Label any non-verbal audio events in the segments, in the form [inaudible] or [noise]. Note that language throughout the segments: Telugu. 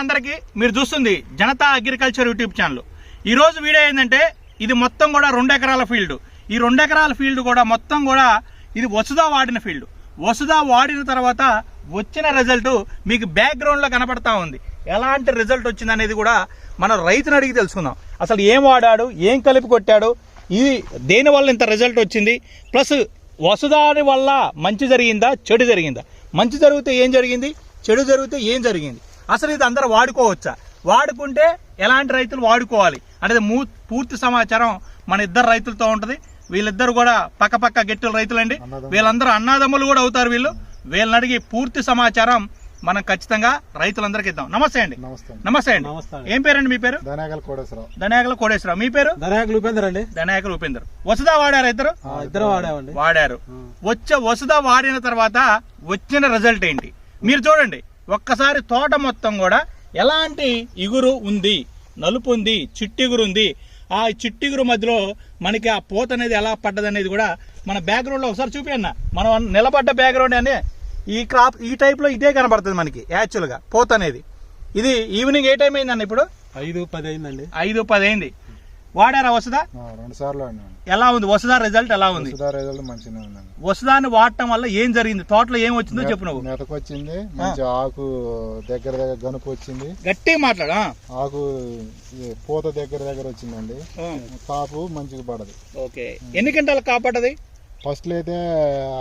అందరికీ మీరు చూస్తుంది జనతా అగ్రికల్చర్ యూట్యూబ్ ఛానల్. ఈ రోజు వీడియో ఏంటంటే ఇది మొత్తం కూడా రెండు ఎకరాల ఫీల్డ్. ఈ రెండు ఎకరాల ఫీల్డ్ కూడా మొత్తం కూడా ఇది వసుదా వాడిన ఫీల్డ్. వసుదా వాడిన తర్వాత వచ్చిన రిజల్ట్ మీకు బ్యాక్గ్రౌండ్లో కనపడతా ఉంది. ఎలాంటి రిజల్ట్ వచ్చింది అనేది కూడా మనం రైతుని అడిగి తెలుసుకుందాం. అసలు ఏం వాడాడు ఏం కలిపి కొట్టాడు ఇది దేనివల్ల ఇంత రిజల్ట్ వచ్చింది ప్లస్ వసుదాని వల్ల మంచి జరిగిందా చెడు జరిగిందా? మంచి జరిగితే ఏం జరిగింది చెడు జరిగితే ఏం జరిగింది? అసలు ఇది అందరూ వాడుకోవచ్చా? వాడుకుంటే ఎలాంటి రైతులు వాడుకోవాలి? అనేది మూ పూర్తి సమాచారం మన ఇద్దరు రైతులతో ఉంటుంది. వీళ్ళిద్దరు కూడా పక్క పక్క గెట్టుల రైతులండి. వీళ్ళందరూ అన్నాదమ్ములు కూడా అవుతారు వీళ్ళు. వీళ్ళని అడిగి పూర్తి సమాచారం మనం ఖచ్చితంగా రైతులందరికీ ఇద్దాం. నమస్తే అండి. నమస్తే నమస్తే అండి. ఏం పేరండి మీ పేరు? ధనాగల కోటేశ్వరరావు. ధనాయకుల కోడేశ్వరరావు మీ పేరు? ధనాయకులు ఉపేందర్ అండి. ధనాయకులు ఉపేందర్. వసుదా వాడారు ఇద్దరు? ఇద్దరు వాడామండి. వాడారు. వచ్చే వసుదా వాడిన తర్వాత వచ్చిన రిజల్ట్ ఏంటి? మీరు చూడండి. ఒక్కసారి తోట మొత్తం కూడా ఎలాంటి ఇగురు ఉంది నలుపు ఉంది చిట్టిగురు ఉంది ఆ చిట్టిగురు మధ్యలో మనకి ఆ పోత అనేది ఎలా పడ్డది అనేది కూడా మన బ్యాక్గ్రౌండ్లో ఒకసారి చూపియన్న మనం నిలబడ్డ బ్యాక్గ్రౌండ్ అని ఈ క్రాప్ ఈ టైప్లో ఇదే కనబడుతుంది మనకి యాక్చువల్గా పోత అనేది. ఇది ఈవినింగ్ ఏ టైం అయిందన్న ఇప్పుడు? ఐదు పది అయిందండి. ఐదు పది అయింది. వాడారా వసుదా రెండు సార్లు ఎలా ఉంది? వసుదా రిజల్ట్ ఎలా ఉంది? రిజల్ట్ మంచిగా ఉందండి. వసుదాన్ని వాడటం వల్ల ఏం జరిగింది? తోటలో ఏం వచ్చిందో చెప్పు నువ్వు. మెతకు వచ్చింది మంచి ఆకు దగ్గర దగ్గర గనుపు వచ్చింది. గట్టిగా మాట్లాడు. ఆకు పూత దగ్గర దగ్గర వచ్చిందండి. కాపు మంచిగా పడదు. ఓకే. ఎన్ని గంటలు కాపాడది? ఫస్ట్ అయితే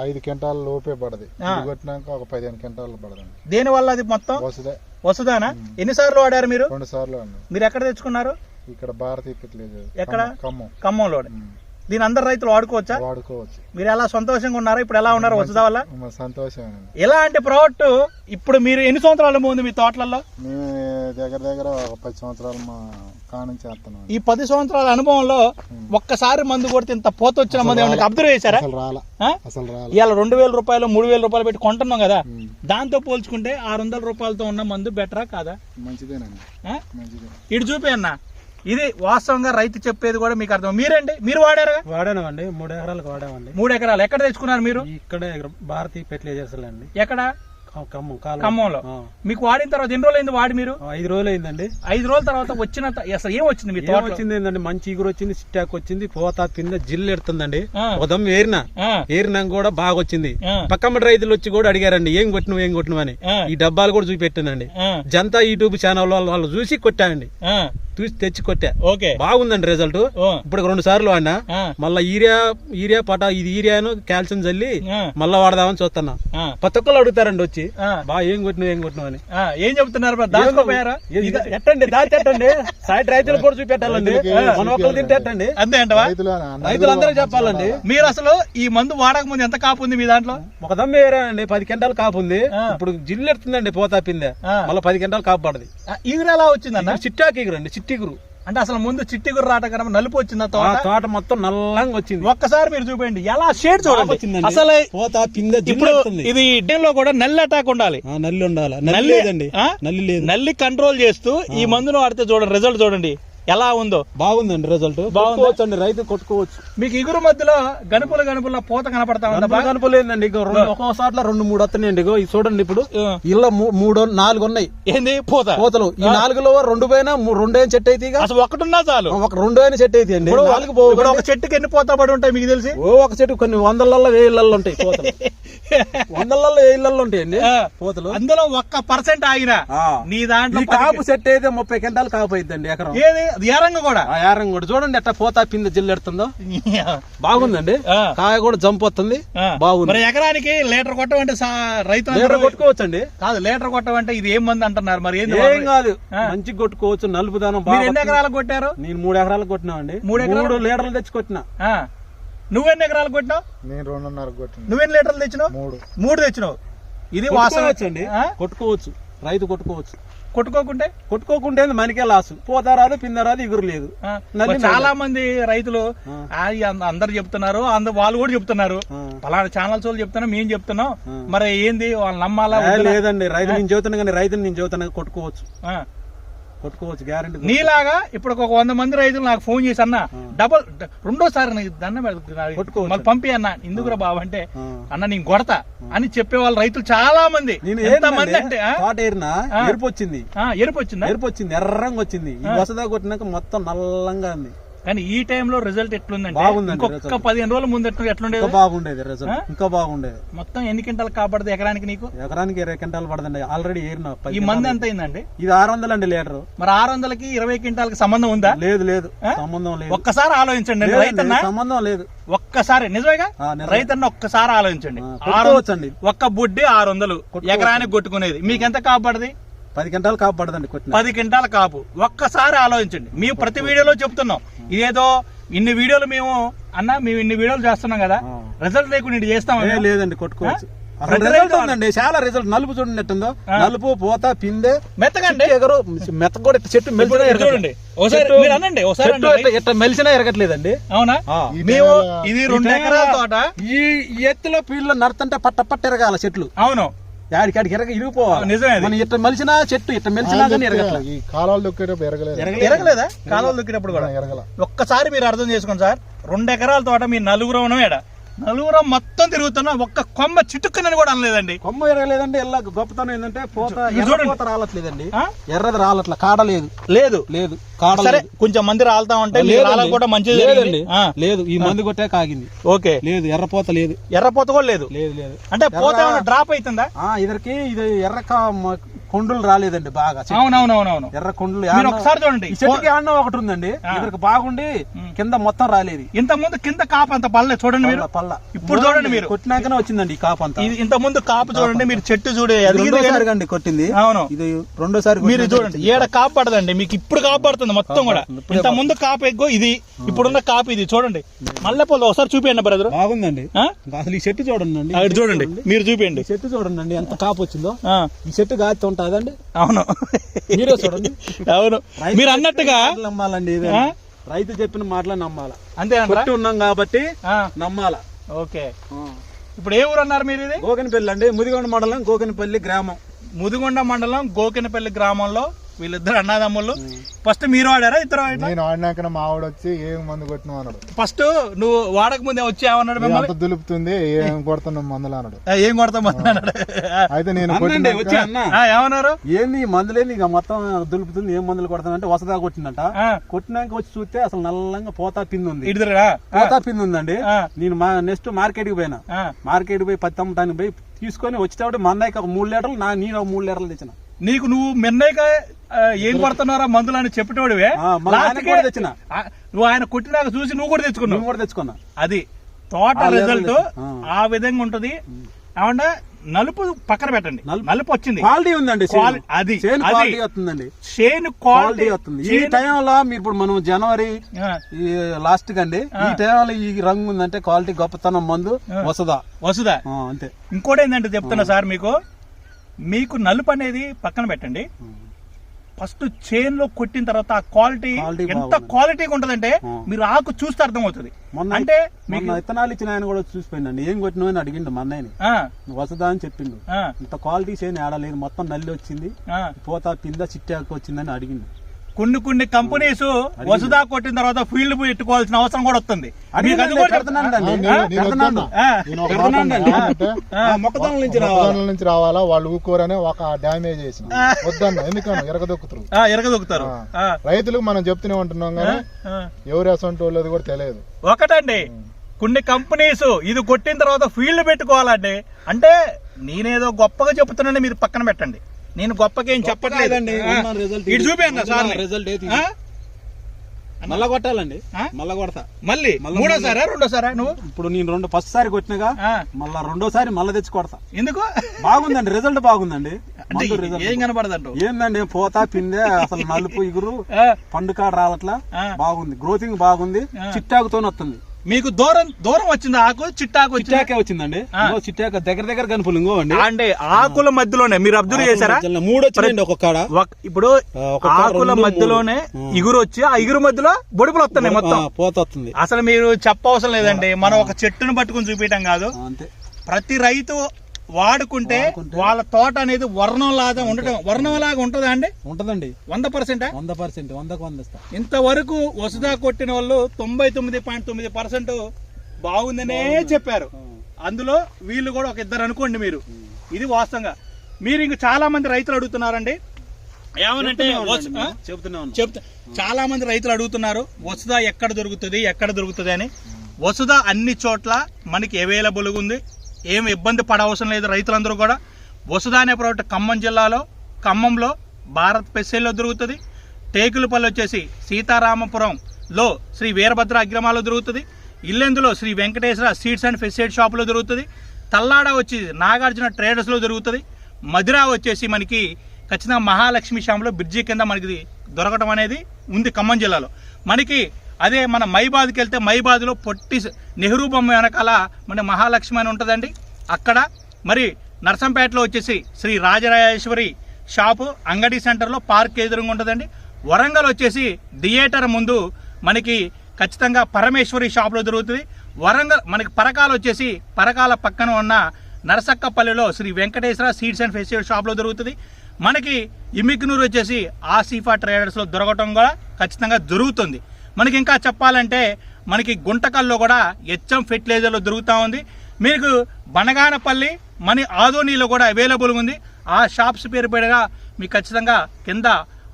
ఐదు క్వింటాల లోపే పడది. కొట్టినాక ఒక పదిహేను క్వింటాలు పడదండి. దేని వల్ల అది మొత్తం? వసుదే వసుదానా ఎన్నిసార్లు వాడారు మీరు? రెండు సార్లు మీరు ఎక్కడ తెచ్చుకున్నారు? ఇక్కడ భారత ఇప్పట్లేదు ఎక్కడ? ఖమ్మం. ఖమ్మంలో. దీని అందరు రైతులు వాడుకోవచ్చా? వాడుకోవచ్చు. మీరు ఎలా సంతోషంగా ఉన్నారు ఇప్పుడు ఎలా ఉన్నారు వసుదా వల్ల సంతోషమేనండి. ఎలాంటి ప్రోడక్ట్ ఇప్పుడు మీరు ఎన్ని సంవత్సరాల ముందు మీ తోటలలో మేము దగ్గర దగ్గర ఒక పది సంవత్సరాలు మా కానం చేస్తున్నాం. ఈ పది సంవత్సరాల అనుభవంలో ఒక్కసారి మందు కొడితే ఇంత పోత వచ్చిన మంది ఏమన్నా అబ్జర్వ్ చేశారా? అసలు రాల. ఆ? అసలు రాల. ఇవాళ రెండు వేల రూపాయలు మూడు వేల రూపాయలు పెట్టి కొంటున్నాం కదా. దాంతో పోల్చుకుంటే ఆరు వందల రూపాయలతో ఉన్న మందు బెటరా కాదా? మంచిదేనండి. ఇటు చూపి అన్న. ఇది వాస్తవంగా రైతు చెప్పేది కూడా మీకు అర్థం. మీరండి మీరు వాడారు వాడామండి మూడు ఎకరాలకు వాడామండి. మూడు ఎకరాలు. ఎక్కడ తెచ్చుకున్నారు మీరు? ఇక్కడే భారతీయ ఫెర్టిలైజర్స్ అండి ఎక్కడ? ఖమ్మంలో. మీకు వాడిన తర్వాత ఎన్ని రోజులు అయింది వాడి మీరు? ఐదు రోజులు అయిందండి ఐదు రోజుల తర్వాత వచ్చిన అసలు ఏం వచ్చింది మీ తోట వచ్చింది ఏంటంటే మంచి ఇగురు వచ్చింది సిట్టాక్ వచ్చింది పోతా కింద జిల్లు ఎడుతుందండి. ఉదయం ఏరిన. ఏరినాక కూడా బాగా వచ్చింది. పక్కమ్మటి రైతులు వచ్చి కూడా అడిగారండి ఏం కొట్టినవు ఏం కొట్టినవు అని. ఈ డబ్బాలు కూడా చూపెట్టానండి. జనతా యూట్యూబ్ ఛానల్ వాళ్ళు చూసి కొట్టానండి. చూసి తెచ్చి కొట్టా. ఓకే. బాగుందండి రిజల్ట్. ఇప్పుడు రెండు సార్లు వాడినా. మళ్ళా ఈరియా ఈరియా పటా ఇది ఈరియాను కాల్షియం చల్లి ఆ. మళ్ళా వాడదామని చూస్తున్నా. ప్రతి ఒక్కళ్ళు అడుగుతారండి వచ్చి. ఆ. బా ఏం కొట్టినావు ఏం కొట్టినావు అని. ఆ, ఏం చెప్తున్నారు? దాచుకోపోయారా ఎట్టండి దాచి ఎట్టండి సైడ్ రైతులకు కూడా చూపెట్టాలండి. మన ఒక్కరు తింటే ఎట్టండి అంతే అంటవా? రైతులు రైతులందరూ చెప్పాలండి. మీరు అసలు ఈ మందు వాడక ముందు ఎంత కాపు ఉంది మీ దాంట్లో? ఒక దమ్మ ఏరానండి పది గంటలు కాపు ఉంది. ఇప్పుడు జిల్లు ఎడుతుందండి పోతా పిందే. ఆ. మళ్ళీ పది గంటలు కాపు పడది. ఈగురు ఎలా వచ్చిందన్న? చిట్టాకి ఎగురండి చిట్టిగురు. అంటే అసలు ముందు చిట్టి గుర్ర రాట కన్నా నలుపు వచ్చిందా ఆ తోట తోట మొత్తం నల్లంగా వచ్చింది. ఒక్కసారి మీరు చూపండి ఎలా షేడ్ చూడండి. అసలు పోతా పిందే జిల్లు ఇప్పుడు ఇది లో కూడా నల్లి అటాక్ ఉండాలి. ఆ, నల్లి ఉండాలి? నల్లి నల్లి- లేదండి. ఆ? నల్లి లేదు. నల్లి కంట్రోల్ చేస్తూ ఈ మందును వాడితే చూడండి రిజల్ట్ చూడండి. ఎలా ఉందో? బాగుందండి రిజల్ట్ అండి రైతు కొట్టుకోవచ్చు. మీకు ఇగురు మధ్యలో గనుపుల గనుపుల పూత కనపడతా ఉందా బాగా? కనుపలేదండి ఇక రెండు రెండు మూడు వస్తున్నాయండి ఇగో చూడండి ఇప్పుడు. మూ- మూడు నాలుగు ఉన్నాయి. ఏంది? పూత? కోతలు ఈ నాలుగులో రెండు పైన రెండైన చెట్టు అయితే అసలు ఒకటున్నా చాలు. ఒక రెండు అయిన చెట్టు అయితే అండి. నాలుగు ఒక చెట్టుకి ఎన్ని పూత పడి ఉంటాయి మీకు తెలిసి? ఓ ఒక చెట్టు కొన్ని వందలలో వేయిళ్ళల్లో ఉంటాయి కోతలు [laughs] వందలలో వేయిళ్ళల్లో ఉంటాయండి ఆ. కోతలు అందులో ఒక్క పర్సెంట్ ఆగిన. నీ దాంట్లో కాపు చెట్టు అయితే ముప్పై క్వింటాలు కాపు అయిద్దండి ఎకరం. ఏది? అది ఏ రంగు కూడా. ఆ యారం కూడా. చూడండి ఎట్లా పోతా పింద జిల్లెడుతుందో [laughs] బాగుందండి. కాయ కూడా జంప్ వస్తుంది. బాగుంది. మరి ఎకరానికి లీటర్ కొట్టమంటే రైతు లీటర్ కొట్టుకోవచ్చండి. కాదు లీటర్ కొట్టమంటే ఇది ఏం మంది అంటున్నారు మరి? ఏం కాదు. మంచి కొట్టుకోవచ్చు నలుపు దానం ఎన్ని ఎకరాలకు కొట్టారు? నేను మూడు ఎకరాలకు కొట్టినామండి. మూడు ఎకరాలు? మూడు లీటర్లు తెచ్చి కొట్టినా. ఆ. నువ్వెన్ని ఎకరాలకు కొట్టినావు? నేను రెండున్నర కొట్టింది నువ్వెన్ని లీటర్లు తెచ్చినావు? మూడు. మూడు తెచ్చినావు. ఇది వాసన. ఆ? కొట్టుకోవచ్చు. రైతు కొట్టుకోవచ్చు. కొట్టుకోకుంటే? కొట్టుకోకుంటే మనకే లాసు. పోతారాదు పిందరాదు ఇగురు లేదు చాలా మంది రైతులు అందరు చెప్తున్నారు అందరు వాళ్ళు కూడా చెప్తున్నారు. పలానా ఛానల్స్ వాళ్ళు చెప్తున్నాం మేము చెప్తున్నాం. మరి ఏంది? వాళ్ళు నమ్మాలా? లేదండి. రైతు నేను చెబుతున్నా కానీ రైతుని నేను చెబుతున్నా కొట్టుకోవచ్చు. కొట్టుకోవచ్చు గ్యారంటీ నీలాగా ఇప్పుడు ఒక వంద మంది రైతులు నాకు ఫోన్ చేసి అన్న డబల్ రెండోసారి దండం పెడతా- నాకు కొట్టుకోవచ్చు. మళ్ళీ పంపి అన్న ఎందుకురా బాబు అంటే అన్న నేను కొడతా అని చెప్పే వాళ్ళు రైతులు చాలా మంది మంది అంటే. ఎరుపు వచ్చింది. ఎరుపు వచ్చిందా? ఎరుపు వచ్చింది ఎర్రంగా వచ్చింది. ఈ వసదా కొట్టినాక మొత్తం నల్లంగా ఉంది. కానీ ఈ టైంలో రిజల్ట్ ఎట్లుందంటే ఇంకొక result. పదిహేను రోజుల ముందు ఎట్లా ఎట్లుండేది? బాగుండేది రిజల్ట్ ఇంకా బాగుండేది. మొత్తం ఎన్ని క్వింటాలు కాపాడదు ఎకరానికి నీకు? ఎకరానికి ఇరవై క్వింటాలు పడదండి ఆల్రెడీ ఏరిన ఈ మంది. ఎంత అయిందండి? ఇది ఆరు వందలు అండి లీటర్. మరి ఆరు వందలకి ఇరవై క్వింటాలకి సంబంధం ఉందా? లేదు లేదు? సంబంధం లేదు. ఒక్కసారి ఆలోచించండి రైతన్న. సంబంధం లేదు. ఒక్కసారి నిజమేగా. రైతన్న ఒక్కసారి ఆలోచించండి. ఆరు ఒక్క బుడ్డి ఆరు వందలు. ఎకరానికి కొట్టుకునేది. మీకు ఎంత కాపాడది? పది క్వింటాలు కాపాడదండి కొట్టిన. పది క్వింటాల కాపు. ఒక్కసారి ఆలోచించండి. మేము ప్రతి వీడియోలో చెప్తున్నాం. ఇదేదో ఇన్ని వీడియోలు మేము అన్న మేము ఇన్ని వీడియోలు చేస్తున్నాం కదా. రిజల్ట్ లేకుండా ఇది చేస్తాం లేదండి కొట్టుకోవచ్చు. రిజల్ట్ ఉందండి. చాలా రిజల్ట్. నలుపు చూడండి నలుపు పోత పిందె మెత్తగండి ఎగరు మెత్త కూడా చెట్టు మెలిసినా. చూడండి. ఒకసారి అనండి ఒకసారి మెలిసినా ఎరగట్లేదండి. అవునా? మేము ఇది రెండు ఎకరాల తోట. ఈ ఈ ఎత్తులో పీళ్ళు నడుతుంటే పట్ట పట్ట ఎరగాల చెట్లు. అవును. యాడికి ఆడికి ఎరగ ఇరిగిపోవాలి నిజమే. మన ఇట్ట మెలిసినా చెట్టు ఇట్ట మెలిసినా కానీ ఎరగట్లేదు ఈ కాలాలు దొక్కేటప్పుడు ఎరగలేదు. ఎరగలేదా. కాలువలు దొక్కినప్పుడు కూడా. ఎరగల. ఒక్కసారి మీరు అర్థం చేసుకోండి సార్. రెండు ఎకరాల తోట మీ నలుగురు ఉన్నాం ఏడ? నలుగురం మొత్తం తిరుగుతున్నా ఒక్క కొమ్మ చిటుక్కునని కూడా అనలేదండి. కొమ్మ ఎరగలేదండి ఇలా గొప్పతనం ఏంటంటే పోత రాలట్లేదండి? ఎర్రది రాలట్ల కాడ లేదు. లేదు. లేదు కాడ సరే లేదు. కొంచెం మంది రాలుతా ఉంటే కూడా మంచిది లేదండి. లేదు ఈ మందు కొట్టే కాగింది. ఓకే. లేదు ఎర్రపోత లేదు. ఎర్రపోత కూడా లేదు. లేదు లేదు. అంటే పోత డ్రాప్ అవుతుందా? ఇదరికి ఇది ఎర్ర కొండులు రాలేదండి బాగా. అవునవునవునవును. ఎర్ర కొండలు మీరు ఒకసారి చూడండి. చెట్టుకి ఆడనో ఒకటి ఉందండి. ఇదరికి బాగుండి కింద మొత్తం రాలేదు. ఇంత ముందు కింద కాపు అంత పల్లె చూడండి మీరు. పల్ల- ఇప్పుడు చూడండి మీరు. కొట్టినాకనే వచ్చిందండి ఈ కాపు అంతా. ఇది ఇంత ముందు కాపు చూడండి మీరు చెట్టు చూడే ఇది ఎదిగింది రెండోసారి కానీ- అండి కొట్టింది. అవును. ఇది రెండోసారి మీరు చూడండి ఏడ కాపు పడదండి మీకు ఇప్పుడు కాపు పడుతుంది మొత్తం కూడా. ఇంత ముందు కాపు ఎక్కువ ఇది ఇప్పుడున్న కాపు ఇది చూడండి. మల్లెపూలు ఒకసారి చూపించండి బ్రదర్. బాగుందండి. అసలు ఈ చెట్టు చూడండి చూడండి మీరు చూపించండి ఈ చెట్టు చూడండి ఎంత కాపు వచ్చిందో. ఈ చెట్టు గాతి ఉంటుందండి? అవును. మీరే చూడండి. అవును. మీరు అన్నట్టుగా నమ్మాలండి? రైతు చెప్పిన మాటలు నమ్మాల? అంతే కొట్టి ఉన్నాం కాబట్టి నమ్మాల? ఓకే. ఇప్పుడు ఏ ఊరు అన్నారు మీరు ఇది? గోకనపల్లి అండి. ముదిగొండ మండలం గోకనపల్లి గ్రామం. ముదిగొండ మండలం గోకినపల్లి గ్రామంలో వీళ్ళిద్దరు అన్నదమ్ముళ్ళు ఫస్ట్ మీరు వాడారా ఇద్దరు? నేను ఆడినాక మా ఆవిడ వచ్చి ఏం మందు కొట్టినావు? అన్నాడు. ఫస్ట్ నువ్వు వాడక ముందే వచ్చి ఏమన్నాడు "ఏ మిమ్మల్ని? దులుపుతుంది ఏం కొడుతున్నావు మందులు అన్నాడు. ఏం కొడతాం అన్నాడు. అయితే నేను వచ్చి అన్న. ఆ, ఏమన్నారు? ఏంది ఈ మందులేని ఇక మొత్తం దులుపుతుంది ఏం మందులు కొడతానంటే వసదా కొట్టిందంట. కొట్టినాక వచ్చి చూస్తే అసలు నల్లంగా పోతా పిండి ఉంది. ఇడిదిరా పోతా పిండి ఉందండి. నేను మా నెక్స్ట్ మార్కెట్కి పోయినా మార్కెట్ పోయి పత్తి అమ్మటానికి పోయి తీసుకొని వచ్చేటప్పుడు మా అన్నయ్యకి ఒక మూడు లీటర్లు నా నేను ఒక మూడు లీటర్లు తెచ్చిన. నీకు నువ్వు మిన్నయ్యక ఏం కొడుతున్నారా మందులు అని చెప్పేటోడివే? తెచ్చిన. నువ్వు ఆయన కొట్టినాక చూసి నువ్వు కూడా తెచ్చుకున్నావు. నేను కూడా తెచ్చుకున్నా. అది తోట రిజల్ట్ ఆ. విధంగా ఉంటది. ఏమంటే నలుపు పక్కన పెట్టండి. నలుపు- వచ్చింది. క్వాలిటీ ఉందండి అది క్వాలిటీ వస్తుందండి. చేను క్వాలిటీ వస్తుంది. ఈ టైంలో ఇప్పుడు మనం జనవరి లాస్ట్ కండి ఈ టైంలో ఈ రంగు ఉందంటే క్వాలిటీ గొప్పతనం మందు వసదా. వసుదా. అంతే. ఇంకోటి ఏంటంటే చెప్తున్నా సార్ మీకు. మీకు నలుపు అనేది పక్కన పెట్టండి. ఫస్ట్ చేన్లో కొట్టిన తర్వాత ఆ క్వాలిటీ ఎంత. క్వాలిటీగా ఉంటదంటే. మీరు ఆకు చూస్తే అర్థమవుతుంది. మొన్న అంటే మీకు విత్తనాలు ఇచ్చిన ఆయన కూడా చూసిపోయిందండి. ఏం కొట్టినావు అని అడిగిండు మా అన్నయ్యని. ఆ, వసదా అని చెప్పిండు. ఇంత క్వాలిటీ చేయని ఆడలేదు మొత్తం నల్లి వచ్చింది. పోతా పింద చిట్టాకు వచ్చిందని అడిగిండు. కొన్ని కొన్ని కంపెనీస్ వసుదా కొట్టిన తర్వాత ఫీల్డ్ పోయి ఎట్టుకోవాల్సిన అవసరం కూడా వస్తుంది. నుంచి నుంచి రావాలా? వాళ్ళు ఊకోరనే ఒక డ్యామేజ్ చేసిన వద్దన్న ఎందుకన్నా? ఎరగదొక్కుతారు. ఎరగదొక్కుతారు రైతులకు మనం చెప్తూనే ఉంటున్నాం కానీ. ఎవరు అసంటి వాళ్ళది కూడా తెలియదు. ఒకటండి. కొన్ని కంపెనీస్ ఇది కొట్టిన తర్వాత ఫీల్డ్ పెట్టుకోవాలండి. అంటే నేనేదో గొప్పగా చెప్తున్నాను మీరు పక్కన పెట్టండి. నేను గొప్పగా ఏం చెప్పట్లేదండి ఇటు. చూపియండి సార్ ఇది? మళ్ళా కొట్టాలండి? మళ్ళా కొడతా. మళ్ళీ మూడోసారా రెండోసారా నువ్వు? ఇప్పుడు నేను రెండు ఫస్ట్ సారి కొట్టినగా మళ్ళా రెండోసారి మళ్ళా తెచ్చి కొడతా. ఎందుకు? బాగుందండి రిజల్ట్ బాగుందండి. రిజల్ట్ ఏం కనపడదంటూ ఏందండి పోతా పిందే అసలు నలుపు ఇగురు పండు కాడ రావట్లా. బాగుంది. గ్రోతింగ్ బాగుంది. చిట్టాకుతో వస్తుంది. మీకు దూరం దూరం వచ్చింది ఆకు చిట్టాకు చిట్టాకే వచ్చిందండి. చిట్టాక దగ్గర దగ్గర కనుపులు అండి. అంటే ఆకుల మధ్యలోనే మీరు అబ్జర్వ్ చేశారా? మూడు వచ్చినాయండి ఒక్కొక్క కాడ. ఒక- ఇప్పుడు ఆకుల మధ్యలోనే. ఇగురు వచ్చి ఆ ఇగురు మధ్యలో బొడుపులు వస్తున్నాయి మొత్తం. ఆ, పోత వస్తుంది. అసలు మీరు చెప్పవసరం లేదండి. మనం ఒక చెట్టును పట్టుకుని చూపించడం కాదు. ప్రతి రైతు వాడుకుంటే వాళ్ళ తోట అనేది వర్ణం లాగా ఉండటం. వర్ణం లాగా ఉంటుందా అండి? ఉంటదండి. వంద పర్సెంటా? వంద పర్సెంట్ వందకు వంద ఇంతవరకు వసుదా కొట్టిన వాళ్ళు తొంభై తొమ్మిది పాయింట్ తొమ్మిది పర్సెంట్ బాగుందనే చెప్పారు. అందులో వీళ్ళు కూడా ఒక ఇద్దరు అనుకోండి మీరు. ఇది వాస్తవంగా. మీరు ఇంక చాలా మంది రైతులు అడుగుతున్నారండి. ఏమనంటే? చెప్తున్నా చెప్తా చాలా మంది రైతులు అడుగుతున్నారు వసుదా ఎక్కడ దొరుకుతుంది? ఎక్కడ దొరుకుతుంది? అని. వసుదా అన్ని చోట్ల మనకి అవైలబుల్గా ఉంది. ఏం ఇబ్బంది పడవసరం లేదు రైతులందరూ కూడా. వసుదా అనే ప్రోడక్ట్ ఖమ్మం జిల్లాలో ఖమ్మంలో భారత్ పెస్సేల్లో దొరుకుతుంది. టేకులపల్లి వచ్చేసి సీతారామపురంలో శ్రీ వీరభద్ర అగ్రమాలో దొరుకుతుంది. ఇల్లెందులో శ్రీ వెంకటేశ్వర సీడ్స్ అండ్ ఫెసిడ్ షాపులో దొరుకుతుంది. తల్లాడ వచ్చి నాగార్జున ట్రేడర్స్లో దొరుకుతుంది. మధుర వచ్చేసి మనకి ఖచ్చితంగా మహాలక్ష్మి షాంలో బ్రిడ్జి కింద మనకి దొరకడం అనేది ఉంది ఖమ్మం జిల్లాలో. మనకి అదే మన మైబాద్కి వెళ్తే మైబాద్లో పొట్టి నెహ్రూ బొమ్మ వెనకాల మన మహాలక్ష్మి అని ఉంటుందండి. అక్కడ మరి నర్సంపేటలో వచ్చేసి శ్రీ రాజరాజేశ్వరి షాపు అంగడి సెంటర్లో పార్క్ ఎదురుగా ఉంటుందండి. వరంగల్ వచ్చేసి థియేటర్ ముందు మనకి ఖచ్చితంగా పరమేశ్వరి షాప్లో దొరుకుతుంది. వరంగల్ మనకి పరకాలు వచ్చేసి పరకాల పక్కన ఉన్న నరసక్కపల్లిలో Sri Venkateswara seeds and festival షాప్లో దొరుకుతుంది. మనకి ఇమిగ్నూరు వచ్చేసి ఆసిఫా ట్రేడర్స్లో దొరకటం కూడా ఖచ్చితంగా జరుగుతుంది. మనకి ఇంకా చెప్పాలంటే మనకి గుంటకల్లో కూడా హెచ్ఎం ఫెర్టిలైజర్లో దొరుకుతూ ఉంది. మీకు బనగానపల్లి మన ఆదోనీలో కూడా అవైలబుల్ ఉంది. ఆ షాప్స్ పేరు పెడగా మీకు ఖచ్చితంగా కింద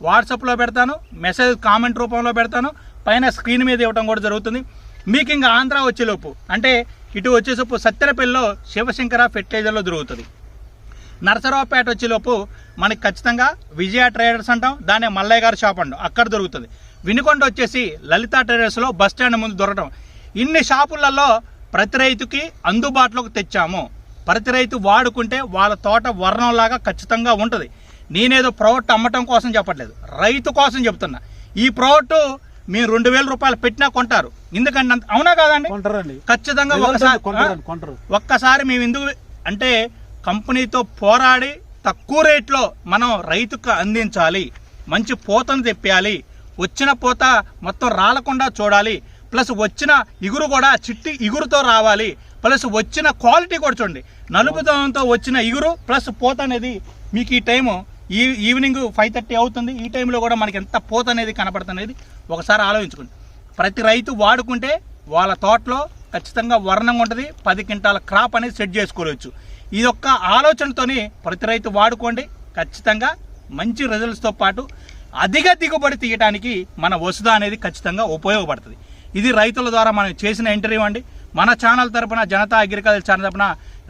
వాట్సాప్లో పెడతాను మెసేజ్ కామెంట్ రూపంలో పెడతాను పైన స్క్రీన్ మీద ఇవ్వడం కూడా జరుగుతుంది. మీకు ఇంకా ఆంధ్ర వచ్చేలోపు అంటే ఇటు వచ్చేసపు సత్తెరపల్లిలో శివశంకర ఫెర్టిలైజర్లో దొరుకుతుంది. నరసరావుపేట వచ్చేలోపు మనకి ఖచ్చితంగా విజయ ట్రేడర్స్ అంటాం దాన్ని మల్లయ్య గారి షాప్ అంటాం. అక్కడ దొరుకుతుంది. వినుకొండ వచ్చేసి లలిత ట్రేడర్స్లో బస్ స్టాండ్ ముందు దొరకడం ఇన్ని షాపులలో ప్రతి రైతుకి అందుబాటులోకి తెచ్చాము. ప్రతి రైతు వాడుకుంటే వాళ్ళ తోట వర్ణంలాగా ఖచ్చితంగా ఉంటుంది. నేనేదో ప్రోడక్ట్ అమ్మటం కోసం చెప్పట్లేదు. రైతు కోసం చెప్తున్నా. ఈ ప్రోడక్ట్ మీరు రెండు వేల రూపాయలు పెట్టినా కొంటారు. ఎందుకంటే అవునా కాదండి? కొంటారండి. ఖచ్చితంగా ఒకసారి కొంటారు. ఒక్కసారి మేము ఎందుకు అంటే కంపెనీతో పోరాడి తక్కువ రేట్లో మనం రైతుకు అందించాలి. మంచి పూతను తెప్పియాలి వచ్చిన పూత మొత్తం రాలకుండా చూడాలి. ప్లస్ వచ్చిన ఇగురు కూడా చిట్టి ఇగురుతో రావాలి. ప్లస్ వచ్చిన క్వాలిటీ కూడా చూడండి. నలుపుదనంతో వచ్చిన ఇగురు ప్లస్ పూత అనేది మీకు ఈ టైము ఈ ఈవినింగ్ ఫైవ్ థర్టీ అవుతుంది. ఈ టైంలో కూడా మనకి ఎంత పూత అనేది కనపడుతుంది ఒకసారి ఆలోచించుకోండి. ప్రతి రైతు వాడుకుంటే వాళ్ళ తోటలో ఖచ్చితంగా వర్ణంగా ఉంటుంది. పది క్వింటాల క్రాప్ అనేది సెట్ చేసుకోవచ్చు. ఇది ఒక్క ఆలోచనతోని ప్రతి రైతు వాడుకోండి. ఖచ్చితంగా మంచి రిజల్ట్స్తో పాటు అధిక దిగుబడి తీయడానికి మన వసుధ అనేది ఖచ్చితంగా ఉపయోగపడుతుంది. ఇది రైతుల ద్వారా మనం చేసిన ఇంటర్వ్యూ అండి. మన ఛానల్ తరపున జనతా అగ్రికల్చర్ ఛానల్ తరపున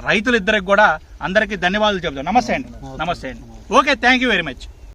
రైతులిద్దరికి కూడా అందరికీ ధన్యవాదాలు చెబుతాం నమస్తే అండి. నమస్తే అండి. Okay thank you very much.